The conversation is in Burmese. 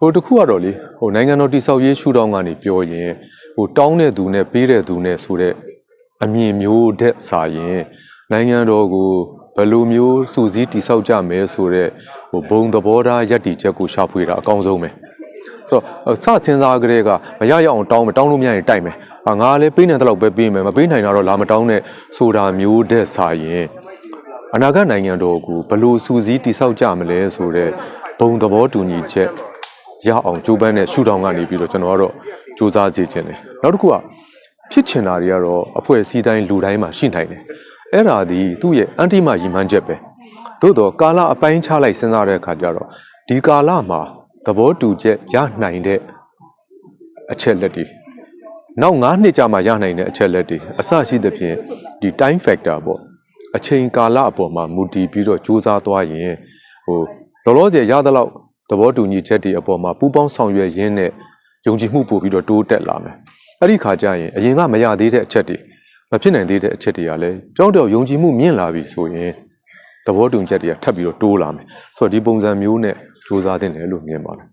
ဟိုတစ်ခုကတော့လေဟိုနိုင်ငံတော်တိဆောက်ရေးရှုထောင့်ကနေပြောရင်ဟိုတောင်းတဲ့သူနဲ့ပေးတဲ့သူနဲ့ဆိုတဲ့အမြင်မျိုးတဲ့စာရင်နိုင်ငံတော်ကိုဘယ်လိုမျိုးစူးစီးတိဆောက်ကြမယ်ဆိုတဲ့ဟိုဘုံသဘောထားယက်တီချက်ကိုရှာဖွေတာအကောင်းဆုံးပဲဆိုတော့စစင်းစားကလေးကမရရအောင်တောင်းမယ်တောင်းလို့မရရင်တိုက်မယ်ဟာငါလည်းပေးနိုင်တဲ့လောက်ပဲပေးမယ်မပေးနိုင်တာတော့လာမတောင်းနဲ့ဆိုတာမျိုးတဲ့စာရင်အနာဂတ်နိုင်ငံတော်ကိုဘယ်လို့စူးစီးတိဆောက်ကြမလဲဆိုတော့ဘုံသဘောတူညီချက် ရအောင်ကြိုးပမ်းတဲ့ရှုထောင့်ကနေပြီးတော့ကျွန်တော်ကတော့စူးစမ်းစေချင်တယ်နောက်တစ်ခုကဖြစ်ချင်တာတွေကတော့အဖွဲ့အစည်းတိုင်းလူတိုင်းမှာရှိနိုင်တယ်အဲ့ဒါဒီသူ့ရဲ့အန်တိမရည်မှန်းချက်ပဲသို့တော့ကာလအပိုင်းခြားလိုက်စဉ်းစားတဲ့အခါကျတော့ဒီကာလမှာသဘောတူချက်ရနိုင်တဲ့အချက်လက်တွေနောက်9နှစ်ကြာမှရနိုင်တဲ့အချက်လက်တွေအစရှိသဖြင့်ဒီ time factor ပေါ့အချိန်ကာလအပေါ်မှာမူတည်ပြီးတော့စူးစမ်းသွားရင်ဟိုလောလောဆယ်ရသလောက် သဘောတူညီချက်တွေအပေါ်မှာပူးပေါင်းဆောင်ရွက်ရင်းနဲ့ယုံကြည်မှုပို့ပြီးတော့တိုးတက်လာမယ်အဲ့ဒီခါကျရင်အရင်ကမရသေးတဲ့အချက်တွေမဖြစ်နိုင်သေးတဲ့အချက်တွေကလည်းကြောက်တော့ယုံကြည်မှုမြင့်လာပြီဆိုရင်သဘောတူညီချက်တွေကထပ်ပြီးတော့တိုးလာမယ်ဆိုတော့ဒီပုံစံမျိုးနဲ့စူးစမ်းတင်တယ်လို့မြင်ပါတယ်